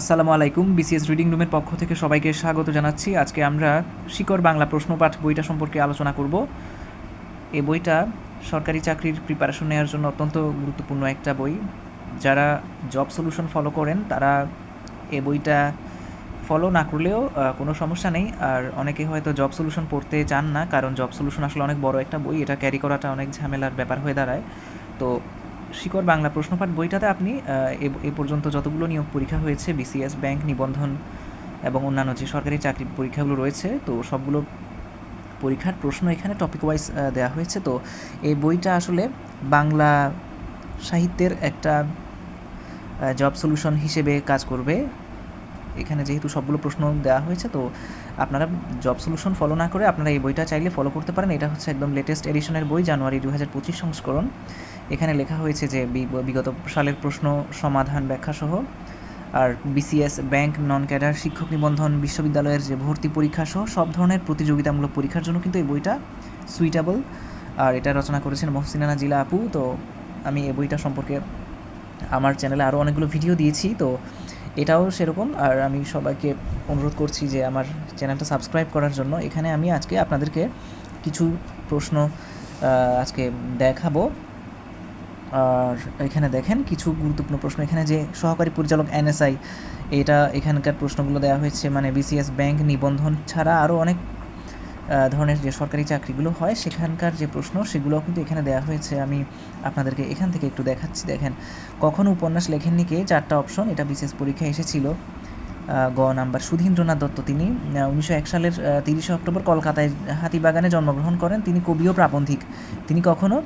আসসালামু আলাইকুম, BCS reading রুমের পক্ষ থেকে সবাইকে স্বাগত জানাচ্ছি। আজকে আমরা শিকড় বাংলা প্রশ্নপাঠ বইটা সম্পর্কে আলোচনা করব। এই বইটা সরকারি চাকরির প্রিপারেশন নেওয়ার জন্য অত্যন্ত গুরুত্বপূর্ণ একটা বই। যারা জব সলিউশন ফলো করেন, তারা এই বইটা ফলো না করলেও কোনো সমস্যা নেই। আর অনেকে হয়তো জব সলিউশন পড়তে চান না, কারণ জব সলিউশন আসলে অনেক বড় একটা বই। এটা ক্যারি করাটা অনেক ঝামেলার ব্যাপার হয়ে দাঁড়ায়। তো শিকড় বাংলা প্রশ্নপাঠ বইটাতে আপনি এ- এ পর্যন্ত যতগুলো নিয়োগ পরীক্ষা হয়েছে বিসিএস ব্যাংক নিবন্ধন এবং অন্যান্য যে সরকারি চাকরি পরীক্ষাগুলো রয়েছে, তো সবগুলো পরীক্ষার প্রশ্ন এখানে টপিক ওয়াইজ দেওয়া হয়েছে। তো এই বইটা আসলে বাংলা সাহিত্যের একটা জব সলিউশন হিসেবে কাজ করবে। এখানে যেহেতু সবগুলো প্রশ্ন দেওয়া হয়েছে, তো আপনারা জব সলিউশন ফলো না করে আপনারা এই বইটা চাইলে ফলো করতে পারেন। এটা হচ্ছে একদম লেটেস্ট এডিশনের বই, জানুয়ারি দু হাজার পঁচিশ সংস্করণ। এখানে লেখা হয়েছে যে বিগত সালের প্রশ্ন সমাধান ব্যাখ্যা সহ আর বিসিএস ব্যাংক নন ক্যাডার শিক্ষক নিবন্ধন বিশ্ববিদ্যালয়ের যে ভর্তি পরীক্ষা সহ সব ধরনের প্রতিযোগিতামূলক পরীক্ষার জন্য কিন্তু এই বইটা সুইটেবল আর এটা রচনা করেছেন মহসিনানা জিলা আপু। তো আমি এই বইটা সম্পর্কে আমার চ্যানেলে আরও অনেকগুলো ভিডিও দিয়েছি। তো এটাও সেরকম। আর আমি সবাইকে অনুরোধ করছি যে আমার চ্যানেলটা সাবস্ক্রাইব করার জন্য। এখানে আমি আজকে আপনাদেরকে কিছু প্রশ্ন আজকে দেখাবো। এখানে দেখেন কিছু গুরুত্বপূর্ণ প্রশ্ন। এখানে যে সহকারী পরিচালক এনএসআই, এটা এখানকার প্রশ্নগুলো দেওয়া হয়েছে মানে বিসিএস ব্যাংক নিবন্ধন ছাড়া আরও অনেক ধরনের যে সরকারি চাকরিগুলো হয়, সেখানকার যে প্রশ্ন সেগুলো কিন্তু এখানে দেওয়া হয়েছে। আমি আপনাদেরকে এখান থেকে একটু দেখাচ্ছি। দেখেন, কখনো উপন্যাস লেখেননি কে? চারটা অপশন, এটা বিশেষ পরীক্ষায় এসেছিল। গ নাম্বার, সুধীন্দ্রনাথ দত্ত। তিনি উনিশশো এক সালের তিরিশে অক্টোবর কলকাতায় হাতিবাগানে জন্মগ্রহণ করেন। তিনি কবি ও প্রাবন্ধিক। তিনি কখনো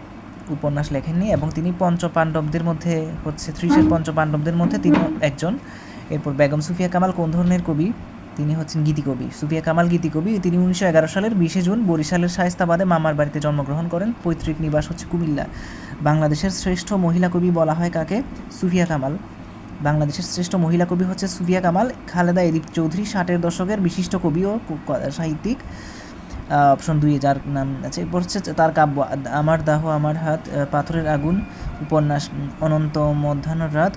উপন্যাস লেখেননি এবং তিনি পঞ্চপাণ্ডবদের মধ্যে হচ্ছে ত্রিশের পঞ্চপাণ্ডবদের মধ্যে তিনি একজন। এরপর বেগম সুফিয়া কামাল কোন ধরনের কবি? তিনি হচ্ছেন গীতিকবি। সুফিয়া কামাল গীতিকবি। তিনি উনিশশো এগারো সালের বিশে জুন বরিশালের শায়স্তাবাদে মামার বাড়িতে জন্মগ্রহণ করেন। পৈতৃক নিবাস হচ্ছে কুমিল্লা। বাংলাদেশের শ্রেষ্ঠ মহিলা কবি বলা হয় কাকে? সুফিয়া কামাল। বাংলাদেশের শ্রেষ্ঠ মহিলা কবি হচ্ছে সুফিয়া কামাল। খালেদা এদিপ চৌধুরী ষাটের দশকের বিশিষ্ট কবি ও সাহিত্যিক। অপশন দুই যার নাম আছে। হচ্ছে তার কাব্য, আমার দাহ, আমার হাত পাথরের আগুন, উপন্যাস, অনন্ত মধ্যাহ্ন রাত,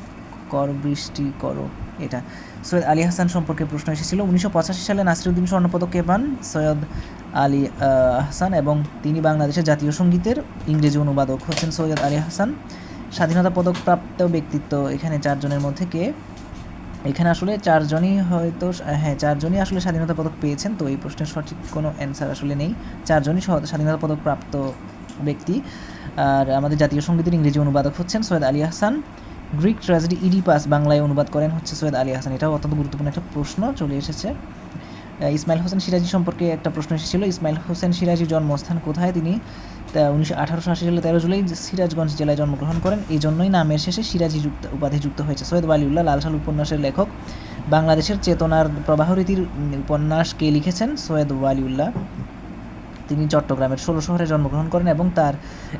কর বৃষ্টি করো। এটা। সৈয়দ আলী হাসান সম্পর্কে প্রশ্ন এসেছিল। উনিশশো পঁচাশি সালে নাসিরুদ্দিন স্বর্ণপদক কে পান সৈয়দ আলী হাসান এবং তিনি বাংলাদেশের জাতীয় সঙ্গীতের ইংরেজি অনুবাদক হচ্ছেন সৈয়দ আলী হাসান। স্বাধীনতা পদক প্রাপ্ত ব্যক্তিত্ব এখানে চারজনের মধ্যে কে? এখানে আসলে চারজনই হয়তো হ্যাঁ চারজনই আসলে স্বাধীনতা পদক পেয়েছেন, তো এই প্রশ্নের সঠিক কোনো অ্যান্সার আসলে নেই। চারজনই স্বাধীনতা পদক প্রাপ্ত ব্যক্তি। আর আমাদের জাতীয় সঙ্গীতের ইংরেজি অনুবাদক হচ্ছেন Syed Ali Hasan. Greek tragedy Oedipus বাংলায় অনুবাদ করেন হচ্ছে সৈয়দ আলী হাসান। এটাও অত্যন্ত গুরুত্বপূর্ণ একটা প্রশ্ন চলে এসেছে। ইসমাইল হোসেন সিরাজি সম্পর্কে একটা প্রশ্ন এসেছিল। ইসমাইল হোসেন সিরাজির জন্মস্থান কোথায়? তিনি উনিশশো আঠারোশো আশি সালে তেরো জুলাই সিরাজগঞ্জ জেলায় জন্মগ্রহণ করেন। এই জন্যই নামের শেষে সিরাজি যুক্ত উপাধি যুক্ত হয়েছে। সৈয়দ ওয়ালিউল্লাহ লালসাল উপন্যাসের লেখক। বাংলাদেশের চেতনার প্রবাহরীতির উপন্যাস কে লিখেছেন? সৈয়দ ওয়ালিউল্লাহ। তিনি চট্টগ্রামের ষোলো শহরে জন্মগ্রহণ করেন এবং তার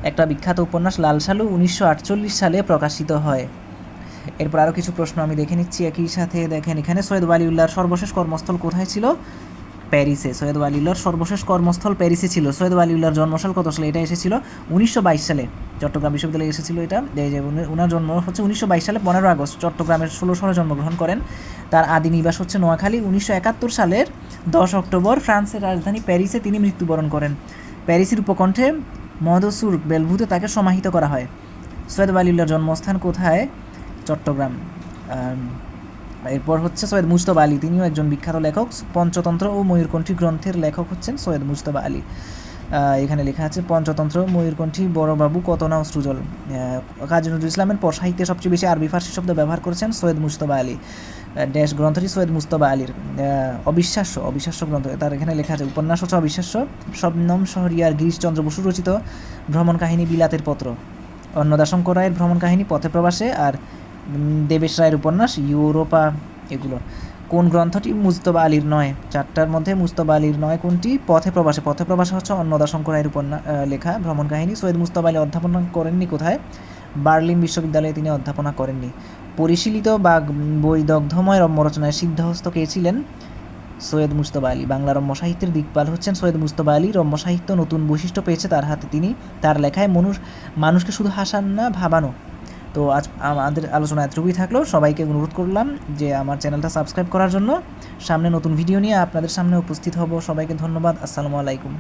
একটা বিখ্যাত উপন্যাস লাল সালু উনিশশো সালে প্রকাশিত হয়। এরপর আরও কিছু প্রশ্ন আমি দেখে নিচ্ছি। একই সাথে দেখেন এখানে সৈয়দ ওয়ালিউল্লাহর সর্বশেষ কর্মস্থল কোথায় ছিল? প্যারিসে। সৈয়দ ওয়ালিউল্লাহর সর্বশেষ কর্মস্থল প্যারিসে ছিল। সৈয়দ ওয়ালিউল্লাহর জন্মসাল কত সালে? এটা এসেছিল উনিশশো বাইশ সালে। চট্টগ্রাম বিশ্ববিদ্যালয়ে এসেছিল এটা। উনার জন্ম হচ্ছে উনিশশো বাইশ সালে পনেরো আগস্ট। চট্টগ্রামের ষোলো শহরে জন্মগ্রহণ করেন। তার আদি নিবাস হচ্ছে নোয়াখালী। উনিশশো একাত্তর সালের দশ অক্টোবর ফ্রান্সের রাজধানী প্যারিসে তিনি মৃত্যুবরণ করেন। প্যারিসের উপকণ্ঠে মদসুর বেলভুতে তাকে সমাহিত করা হয়। সৈয়দ ওয়ালিউল্লাহর জন্মস্থান কোথায়? চট্টগ্রাম। এরপর হচ্ছে সৈয়দ মুজতবা আলী। তিনিও একজন বিখ্যাত লেখক, পঞ্চতন্ত্র ও ময়ূরকণ্ঠী গ্রন্থের লেখক হচ্ছেন সৈয়দ মুজতবা আলী। এখানে লেখা আছে, পঞ্চতন্ত্র ময়ূরকণ্ঠী বড়বাবু কতনা ও সৃজল কাজী নজরুল ইসলামের পর সাহিত্যে সবচেয়ে বেশি আরবি ফার্সি শব্দ ব্যবহার করেছেন সৈয়দ মুজতবা আলী। ড্যাশ গ্রন্থটি সৈয়দ মুস্তবা আলীর। অবিশ্বাস্য অবিশ্বাস্য গ্রন্থ। তার এখানে লেখা আছে, উপন্যাস হচ্ছে অবিশ্বাস্য। শবনম শহরিয়ার গিরিশচন্দ্র বসু রচিত, ভ্রমণ কাহিনী বিলাতের পত্র। অন্নদাশঙ্কর রায়ের ভ্রমণ কাহিনী পথে প্রবাসে, আর দেবেশ রায়ের উপন্যাস, ইউরোপা, এগুলো। কোন গ্রন্থটি মুস্তবা আলীর নয়? চারটার মধ্যে মুস্তবা আলীর নয় কোনটি? পথে প্রবাসে। পথে প্রবাসে হচ্ছে অন্নদাশঙ্কর রায়ের উপন্যাস লেখা, ভ্রমণ কাহিনী। সৈয়দ মুস্তবা আলী অধ্যাপনা করেননি কোথায়? বার্লিন বিশ্ববিদ্যালয়ে তিনি অধ্যাপনা করেননি। পরিশীলিত বা বৈদগ্ধময় রম্য রচনায় সিদ্ধহস্ত কে ছিলেন? সৈয়দ মুস্তবা আলী। বাংলা রম্য সাহিত্যের দিকপাল হচ্ছেন সৈয়দ মুস্তবা আলী। রম্য সাহিত্য নতুন বৈশিষ্ট্য পেয়েছে তার হাতে তিনি। তার লেখায় মানুষ, মানুষকে শুধু হাসান না, ভাবানো। তো আজ আমাদের আলোচনা এতটুকুই থাকল। সবাইকে অনুরোধ করলাম যে আমার চ্যানেলটা সাবস্ক্রাইব করার জন্য। সামনে নতুন ভিডিও নিয়ে আপনাদের সামনে উপস্থিত হব। সবাইকে ধন্যবাদ। আসসালামু আলাইকুম।